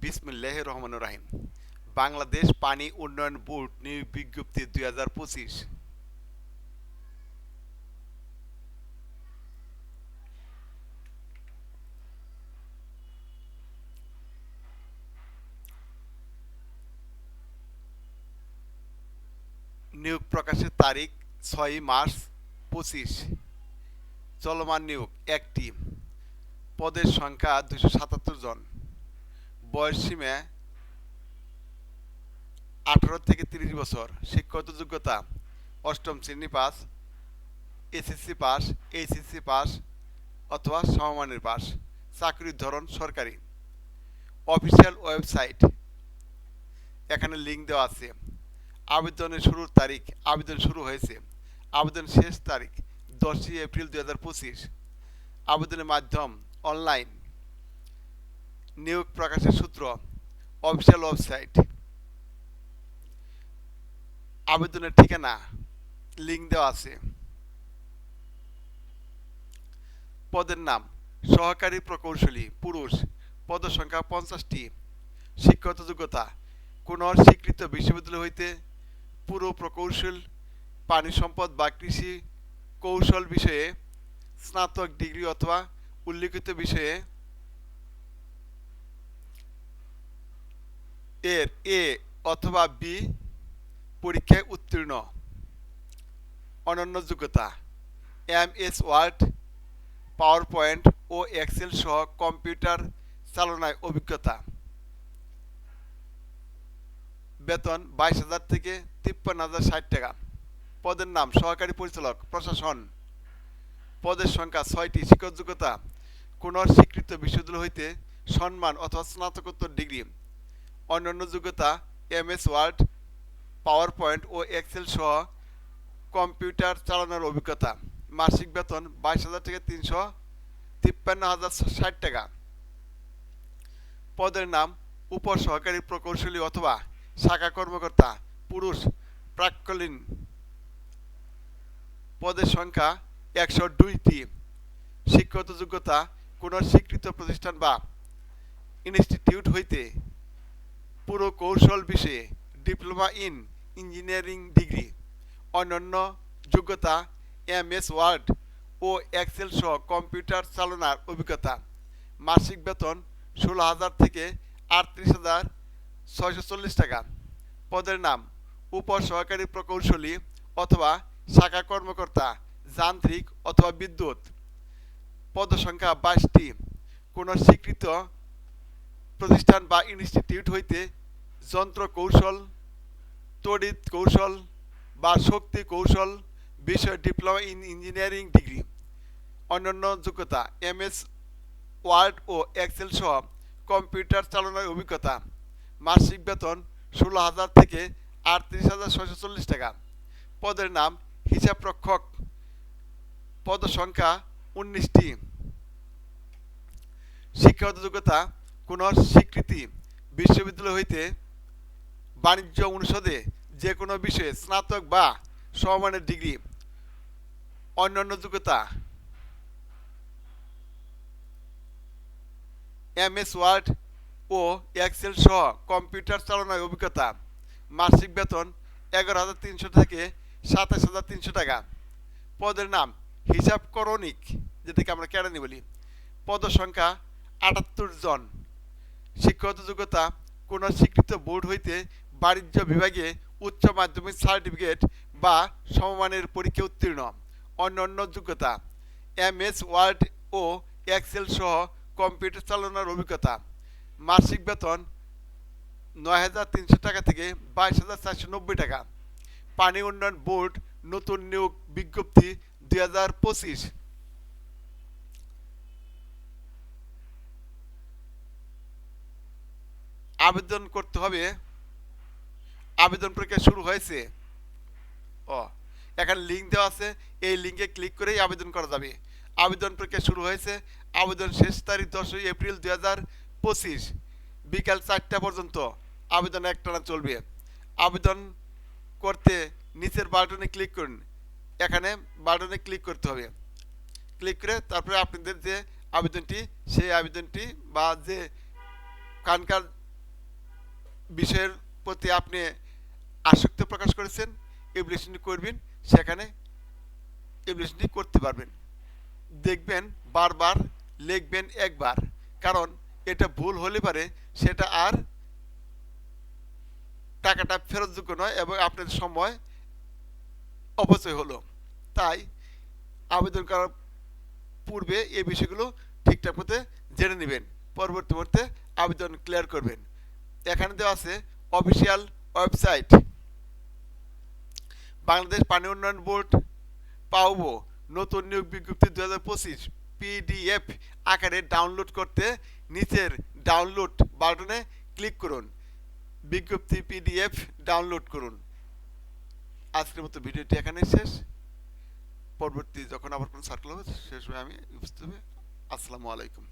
বিসমিল্লাহ রহমান রাহিম। বাংলাদেশ পানি উন্নয়ন বোর্ড নিয়োগ বিজ্ঞপ্তি দুই হাজার পঁচিশ। নিয়োগ প্রকাশের তারিখ ছয় মার্চ পঁচিশ। চলমান নিয়োগ একটি। পদের সংখ্যা দুশো সাতাত্তর জন। বয়স সীমা আঠারো থেকে তিরিশ বছর শিক্ষাগত যোগ্যতা অষ্টম শ্রেণি pass, SSC pass, HSC pass অথবা সমমানের পাস। চাকরির ধরন সরকারি। অফিসিয়াল ওয়েবসাইট, এখানে লিঙ্ক দেওয়া আছে। আবেদনের শুরুর তারিখ, আবেদন শুরু হয়েছে। আবেদন শেষ তারিখ, দশই এপ্রিল দু হাজার পঁচিশ। আবেদনের মাধ্যম অনলাইন নিয়োগ প্রকাশের সূত্র অফিসিয়াল ওয়েবসাইট আবেদনের ঠিকানা লিঙ্ক দেওয়া আছে। পদের নাম, সহকারী প্রকৌশলী, পুরুষ। পদ সংখ্যা পঞ্চাশটি। শিক্ষাগত যোগ্যতা, কোন স্বীকৃত বিশ্ববিদ্যালয় হইতে পুরো প্রকৌশল, পানি সম্পদ বা কৃষি কৌশল বিষয়ে স্নাতক ডিগ্রি অথবা উল্লিখিত বিষয়ে এর এ অথবা বি পরীক্ষায় উত্তীর্ণ। অনন্য যোগ্যতা। M S Word PowerPoint ও এক্সেল সহ কম্পিউটার চালনায় অভিজ্ঞতা। বেতন বাইশ হাজার থেকে তিপ্পান্ন হাজার ষাট টাকা। পদের নাম সহকারী পরিচালক, প্রশাসন। পদের সংখ্যা ছয়টি, শিক্ষক যোগ্যতা। কোন স্বীকৃত বিশ্ববিদ্যালয় হইতে সম্মান অথবা স্নাতকোত্তর ডিগ্রি। অন্যান্য যোগ্যতা M S Word PowerPoint ও এক্সেল সহ কম্পিউটার চালানোর অভিজ্ঞতা। মাসিক বেতন বাইশ হাজার থেকে তিনশো তিপ্পান্ন হাজার ষাট টাকা। পদের নাম উপ সহকারী প্রকৌশলী অথবা শাখা কর্মকর্তা, পুরুষ, প্রাক্কলীন। পদের সংখ্যা একশো দুইটি। শিক্ষাগত যোগ্যতা কোন স্বীকৃত প্রতিষ্ঠান বা ইনস্টিটিউট হইতে পুরো কৌশল বিষয়ে ডিপ্লোমা ইন ইঞ্জিনিয়ারিং ডিগ্রি। অন্যান্য যোগ্যতা এম এস ওয়ার্ড ও এক্সেল সহ কম্পিউটার চালনার অভিজ্ঞতা। মাসিক বেতন ষোলো হাজার থেকে আটত্রিশ হাজার ছয়শো চল্লিশ টাকা। পদের নাম উপ সহকারী প্রকৌশলী অথবা শাখা কর্মকর্তা, যান্ত্রিক অথবা বিদ্যুৎ। পদ সংখ্যা বাইশটি। কোনো স্বীকৃত প্রতিষ্ঠান বা ইনস্টিটিউট হইতে যন্ত্র কৌশল, তড়িৎ কৌশল বা শক্তি কৌশল, বিষয় ডিপ্লোমা ইন ইঞ্জিনিয়ারিং ডিগ্রি অন্যান্য যোগ্যতা এম এস ওয়ার্ড ও এক্সেল সহ কম্পিউটার চালানোর অভিজ্ঞতা, মাসিক বেতন ষোলো হাজার থেকে আটত্রিশ হাজার ছয়শো চল্লিশ টাকা। পদের নাম হিসাবরক্ষক। পদ সংখ্যা উনিশটি। শিক্ষাগত যোগ্যতা, কোন স্বীকৃতি বিশ্ববিদ্যালয় হইতে বাণিজ্য অনুষদে যে কোনো বিষয়ে স্নাতক বা সমমানের ডিগ্রি, অন্যান্য যোগ্যতা এম এস ওয়ার্ড ও এক্সেল সহ কম্পিউটার চালানোর অভিজ্ঞতা, মাসিক বেতন এগারো হাজার তিনশো থেকে সাতাশ হাজার তিনশো টাকা। পদের নাম হিসাব করণিক, যেটাকে আমরা কেরানি বলি। পদ সংখ্যা আটাত্তর জন। শিক্ষাগত যোগ্যতা কোন স্বীকৃত বোর্ড হইতে বাণিজ্য বিভাগে উচ্চ মাধ্যমিক সার্টিফিকেট বা সমমানের পরীক্ষা উত্তীর্ণ। অন্যান্য যোগ্যতা এম এস ওয়ার্ড ও এক্সেল সহ কম্পিউটার চালানোর অভিজ্ঞতা। মাসিক বেতন নয় হাজার তিনশো টাকা থেকে বাইশ হাজার চারশো নব্বই টাকা। পানি উন্নয়ন বোর্ড নতুন নিয়োগ বিজ্ঞপ্তি দুই হাজার পঁচিশ। আবেদন করতে হবে আবেদন প্রক্রিয়া শুরু হয়েছে। ও, এখানে লিঙ্ক দেওয়া আছে। এই লিঙ্কে ক্লিক করেই আবেদন করা যাবে। আবেদন প্রক্রিয়া শুরু হয়েছে। আবেদন শেষ তারিখ দশই এপ্রিল দু হাজার পঁচিশ, বিকাল চারটা পর্যন্ত আবেদন একটানা চলবে। আবেদন করতে নিচের বাটনে ক্লিক করুন। এখানে বাটনে ক্লিক করতে হবে। ক্লিক করে তারপরে আপনাদের যে আবেদনটি, সেই আবেদনটি বা যে কানকার বিষয়ের প্রতি আপনি আসক্তি প্রকাশ করেছেন এপ্লিকেশনটি করবেন, সেখানে এপ্লিকেশনটি করতে পারবেন। দেখবেন বারবার, লিখবেন একবার, কারণ এটা ভুল হলে পারে সেটা আর টাকাটা ফেরতযোগ্য নয় এবং আপনার সময় অপচয় হলো। তাই আবেদন করার পূর্বে এই বিষয়গুলো ঠিকঠাক মতো জেনে নেবেন। পরবর্তী মুহূর্তে আবেদন ক্লিয়ার করবেন। এখানে দেওয়া আছে অফিসিয়াল ওয়েবসাইট বাংলাদেশ পানি উন্নয়ন বোর্ড পাওবো নতুন নিয়োগ বিজ্ঞপ্তি দু হাজার পঁচিশ পিডিএফ আকারে ডাউনলোড করতে নিচের ডাউনলোড বাটনে ক্লিক করুন। বিজ্ঞপ্তি পিডিএফ ডাউনলোড করুন। আজকের মতো ভিডিওটি এখানে শেষ। পরবর্তী যখন আবার কোনো সার্কেল হবে সে সময় আমি, উপস্থিত হবে। আসসালামু আলাইকুম।